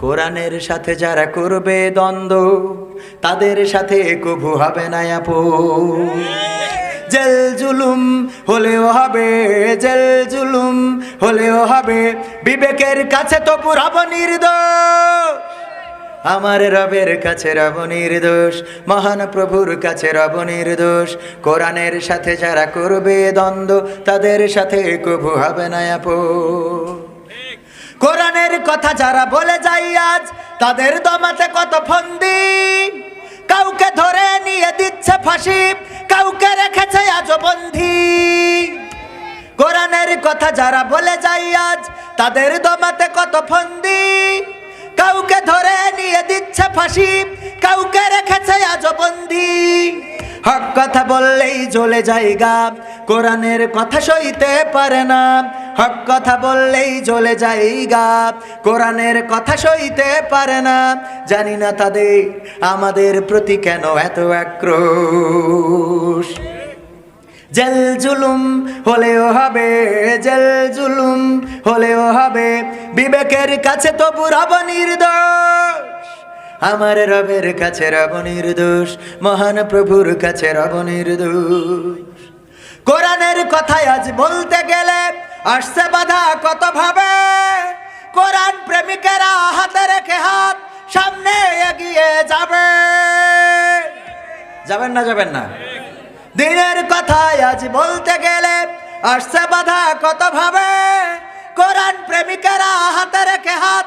কোরআনের সাথে যারা করবে দ্বন্দ্ব, তাদের সাথে কভু হবে না আপু জেল জুলুম হলেও হবে, জেল জুলুম হলেও হবে, বিবেকের কাছে তো পুরাব আমার রবের কাছে রব নির্দোষ, মহান প্রভুর কাছে রব নির্দোষ। কোরআনের সাথে যারা করবে দ্বন্দ্ব, তাদের সাথে কভু হবে না কোরআনের কথা যারা বলে যাই আজ, তাদের দমাতে কত ফন্দি। কাউকে ধরে নিয়ে দিচ্ছে ফাঁসি, কাউকে রেখেছে আজ বন্ধি কোরআনের কথা যারা বলে যাই আজ, তাদের দমাতে কত ফন্দি। কাউকে ধরে নিয়ে দিচ্ছে ফাঁসি, কাউকে রেখেছে আজ বন্দি। হক কথা বললেই জ্বলে যায় গা কোরআনের কথা সইতে পারে না। হক কথা বললেই জ্বলে যায় গা কোরআনের কথা সইতে পারে না। জানি না তাদের, আমাদের প্রতি কেন এত আক্রোশ। জেল জুলুম হলেও হবে, জেল জুলুম হলেও হবে। বিবেকের কাছে তো বুড়াব নির্দোষ। আমার রবের কাছে রব নির্দোষ, মহান প্রভুর কাছে রব নির্দোষ। কোরআনের কথায় আজ বলতে গেলে আসছে বাধা কত ভাবে কোরআন প্রেমিকেরা হাতে রেখে হাত সামনে এগিয়ে যাবে। যাবেন না যাবেন না। দিনের কথায় আজ বলতে গেলে আসছে বাধা কত ভাবে কোরআন প্রেমিকেরা হাতে রেখে হাত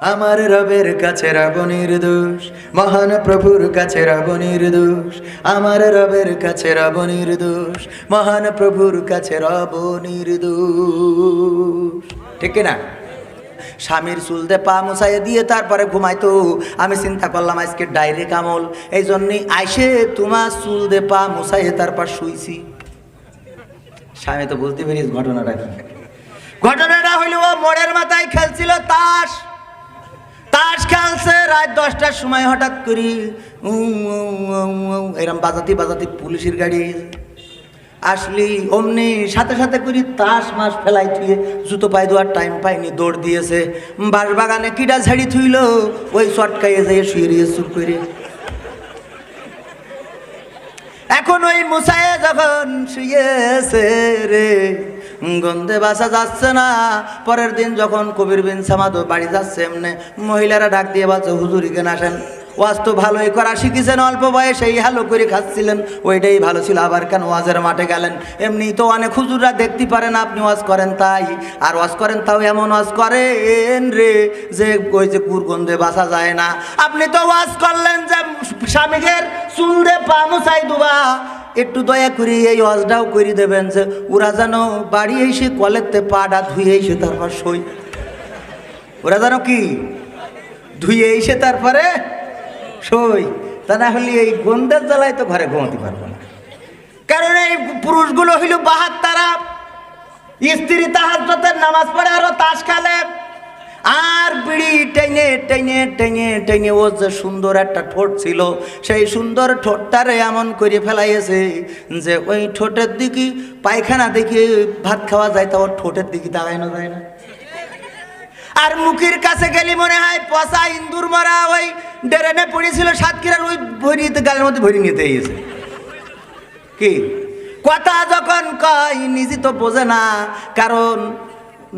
আমার রবের কাছে রব নির্দোষ, মহান প্রভুর কাছে রব নির্দোষ, আমার রবের কাছে রব নির্দোষ, মহান প্রভুর কাছে রব নির্দোষ। ঠিক না স্বামীর চুলতে পা মুছাইয়ে দিয়ে তারপরে ঘুমাইতো। আমি চিন্তা করলাম, আজকে ডাইরেক্ট আমল এই জন্যই আইসে তোমার চুল দে পা মুছাইয়ে তারপর শুইছি। স্বামী তো বুঝতে পেরিস ঘটনাটা ঘটনাটা হইল ও মোড়ের মাথায় খেলছিল তাস। তাস খেলছে, রাত দশটার সময় হঠাৎ করি এরম বাজাতি বাজাতি পুলিশের গাড়ি আসলি অমনি সাথে সাথে করি তাস মাস ফেলাই থুয়ে জুতো পায়ে দেওয়ার টাইম পাইনি, দৌড় দিয়েছে। বাঁশ বাগানে কিডা ঝাড়ি থুইল, ওই চটকাইয়ে যাইয়ে শুয়ে রয়ে চুপ করে। এখন ওই মুসায়ে যখন শুয়েছে রে গন্ধে বাসা যাচ্ছে না। পরের দিন যখন কবির বিন সামাদো বাড়ি যাচ্ছে, এমনি মহিলারা ডাক দিয়ে বাচ্চা হুজুরি কেন আসেন। ওয়াজ তো ভালোই করা শিখেছেন, অল্প বয়সেই হালো করে খাচ্ছিলেন। ওইটাই ভালো ছিল, আবার কেন ওয়াজের মাঠে গেলেন? এমনি তো অনেক হুজুররা দেখতে পারেন আপনি ওয়াজ করেন তাই। আর ওয়াজ করেন তাও এমন ওয়াজ করেন রে, যে ওই যে কুরগন্ধে বাসা যায় না। আপনি তো ওয়াজ করলেন যে স্বামীদের চুল দে পা মুছাই দুবা। একটু দয়া করে এই ওয়াজটাও করে দেবেন যে, ওরা যেন বাড়ি এসে কলেতে পাটা ধুয়ে এসে তারপর সই ওরা যেন কি? ধুয়ে এসে তারপরে সই তা না হলে এই গন্ধের জ্বালায় তো ঘরে ঘুমাতে পারব না। কারণ এই পুরুষগুলো হইল বাহাত্তারা। স্ত্রী তাহাজ্জতের নামাজ পড়ে আরও তাস খেলে। আর বিড়ি টেনে টেনে টেনে টেনে, ও যে সুন্দর একটা ঠোঁট ছিল, সেই সুন্দর ঠোঁটটারে এমন করে ফেলাইয়েছে যে ওই ঠোঁটের দিকে পায়খানা দেখে ভাত খাওয়া যায়, তা ওর ঠোঁটের দিকে দাঁড়ানো যায় না। আর মুখের কাছে গেলি মনে হয় পচা ইন্দুর মারা ওই ডেরেনে পড়েছিল সাতক্ষীরার ওই ভরিতে গালের মধ্যে ভরি নিতে গিয়েছে কি? কথা যখন কয়, নিজে তো বোঝে না, কারণ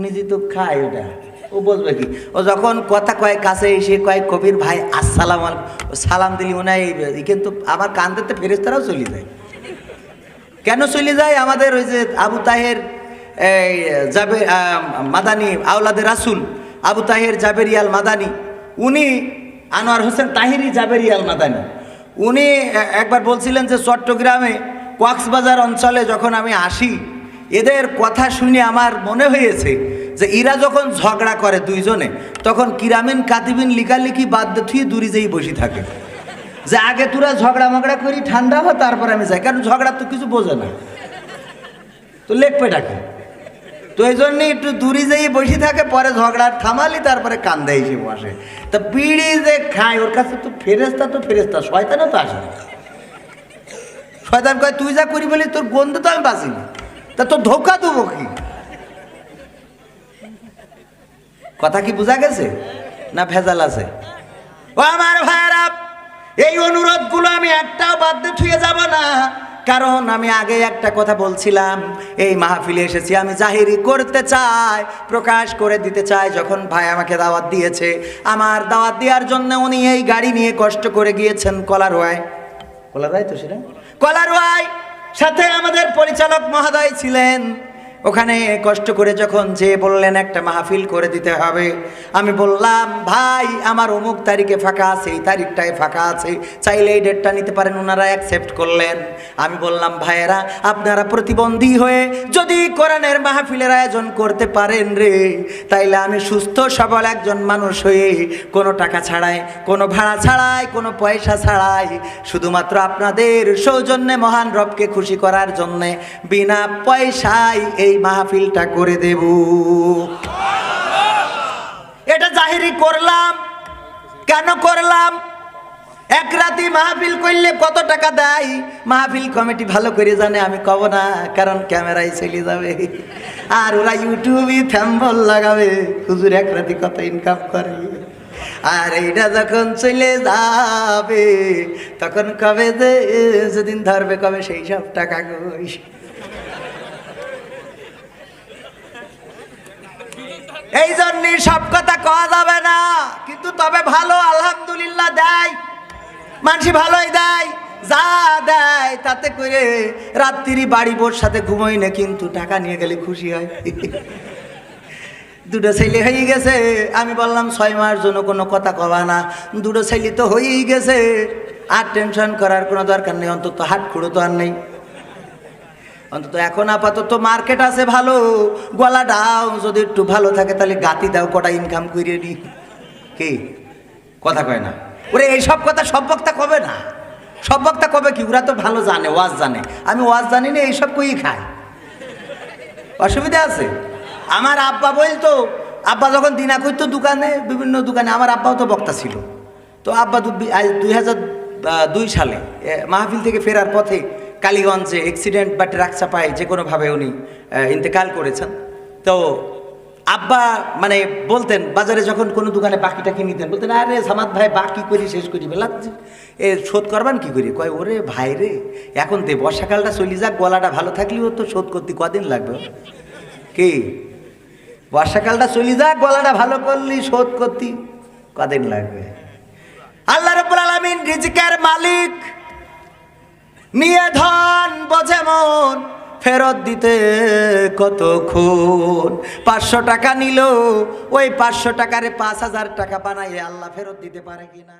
নিজে তো খায় ওটা। ও বুঝবে কি? ও যখন কথা কয় কাছে এসে কয়, কবির ভাই, আসসালাম সালাম দিলি মনে হয় কিন্তু আমার কান্দাতে ফেরেস্তারাও চলে যায়। কেন চলে যায়? আমাদের ওই যে আবু তাহের, এই যাবে মাদানি আওলাদের রাসুল, আবু তাহের জাবেরিয়াল মাদানি, উনি আনোয়ার হোসেন তাহিরি জাবেরিয়াল মাদানি। উনি একবার বলছিলেন যে চট্টগ্রামে কক্সবাজার অঞ্চলে যখন আমি আসি, এদের কথা শুনে আমার মনে হয়েছে যে ইরা যখন ঝগড়া করে দুইজনে, তখন কিরামিন কাতিবিন লিকালিকি বাদ থুয়ে দূরে যেই বসে থাকে। যে আগে তোরা ঝগড়া মগড়া করি, ঠান্ডা হয় তারপরে আমি যাই। কারণ ঝগড়া তো কিছু বোঝে না। তো লেখবে ডাকে তো এই জন্যে একটু দূরে যেই বসে থাকে, পরে ঝগড়া থামালি, তারপরে কান্দে এসে বসে। তা পিড়ি যে খায়, ওর কাছে তো ফেরেস্তা তো ফেরেস্তা শয়তানও তো আসে না। শয়তান কয়, তুই যা করি বলি, তোর গন্ধ তো আমি বাঁচি তা তোর ধোকা দেবো কি? কথা কি বোঝা গেছে? না ভেজাল আছে? ও আমার ভাইয়েরা, এই অনুরোধগুলো আমি একটাও বাদ দিয়ে থুয়ে যাব না। কারণ আমি আগে একটা কথা বলছিলাম, এই মাহফিলে এসেছি, আমি জাহিরি করতে চাই, প্রকাশ করে দিতে চাই, যখন ভাই আমাকে দাওয়াত দিয়েছে। আমার দাওয়াত দেওয়ার জন্য উনি এই গাড়ি নিয়ে কষ্ট করে গিয়েছেন কলারোয়ায়। কলারোয়ায় তো সেটা? কলারোয়ায়, সাথে আমাদের পরিচালক মহোদয় ছিলেন। ওখানে কষ্ট করে যখন যে বললেন, একটা মাহফিল করে দিতে হবে। আমি বললাম, ভাই, আমার অমুক তারিখে ফাঁকা আছে, এই তারিখটায় ফাঁকা আছে। চাইলে এই ডেটটা নিতে পারেন, ওনারা অ্যাকসেপ্ট করলেন। আমি বললাম, ভাইয়েরা, আপনারা প্রতিবন্ধী হয়ে যদি কোরআনের মাহফিলের আয়োজন করতে পারেন রে, তাইলে আমি সুস্থ সবল একজন মানুষ হয়ে কোনো টাকা ছাড়াই, কোনো ভাড়া ছাড়াই, কোনো পয়সা ছাড়াই, শুধুমাত্র আপনাদের সৌজন্যে মহান রবকে খুশি করার জন্যে বিনা পয়সায় এই মাহফিলটা করে দেব। এটা জাহিরি করলাম। কেন করলাম? এক রাতি মাহফিল করলে কত টাকা দেয়? মাহফিল কমিটি ভালো করে জানে, আমি কব না, কারণ ক্যামেরায় চলে যাবে। আর ওরা ইউটিউবে থ্যাম্বল লাগাবে। হুজুর এক রাতি কত ইনকাম করে? আর এইটা যখন চলে যাবে, তখন কবে যে, যেদিন ধরবে কবে সেই সব টাকা কই এই জন্যই সব কথা কওয়া যাবে না। কিন্তু তবে ভালো, আলহামদুলিল্লাহ দেয়। মানুষ ভালোই দেয়। যা দেয় তাতে করে রাত্রি বাড়ি বোর সাথে ঘুমোই না, কিন্তু টাকা নিয়ে গেলে খুশি হয়। দুটো ছেলে হয়ে গেছে। আমি বললাম, ছয় মাস জন্য কোনো কথা কবা না। দুটো ছেলে তো হয়েই গেছে। আর টেনশন করার কোনো দরকার নেই, অন্তত হাট খুঁড়ো তো আর নেই। অন্তত এখন আপাতত মার্কেট আছে ভালো। গলা দাও যদি একটু ভালো থাকে তাহলে গাতি দাও, কটা ইনকাম করিয়ে নি কে? কথা কয় না। ওরে এইসব কথা সব বক্তা কবে না? সব বক্তা কবে কি? ওরা তো ভালো জানে, ওয়াজ জানে। আমি ওয়াজ জানি না, এইসব কই খাই। অসুবিধা আছে? আমার আব্বা বলতো, আব্বা যখন দিনা করতো দোকানে, বিভিন্ন দোকানে, আমার আব্বাও তো বক্তা ছিল। তো আব্বা দুই হাজার দুই সালে মাহফিল থেকে ফেরার পথে কালীগঞ্জে অ্যাক্সিডেন্ট বা ট্রাক চাপায় যে কোনোভাবে উনি ইন্তেকাল করেছেন। তো আব্বা মানে বলতেন, বাজারে যখন কোনো দোকানে বাকিটা কিনে নিতেন বলতেন, আরে সামাদ ভাই, বাকি করি, শেষ করি, বেলা এ শোধ করবেন কি করি? কয়, ওরে ভাই রে, এখন দে, বর্ষাকালটা চলি যাক, গলাটা ভালো থাকলেও তো শোধ করতে কদিন লাগবে? কি? বর্ষাকালটা চলি যাক, গলাটা ভালো করলি, শোধ করতি কদিন লাগবে? আল্লাহ রব্বুল আলামিন রিজিকের মালিক নিয়ে ধন বোঝে মন, ফেরত দিতে কত খুন? পাঁচশো টাকা নিল, ওই পাঁচশো টাকারে পাঁচ হাজার টাকা বানাইয়ে আল্লাহ ফেরত দিতে পারে কিনা?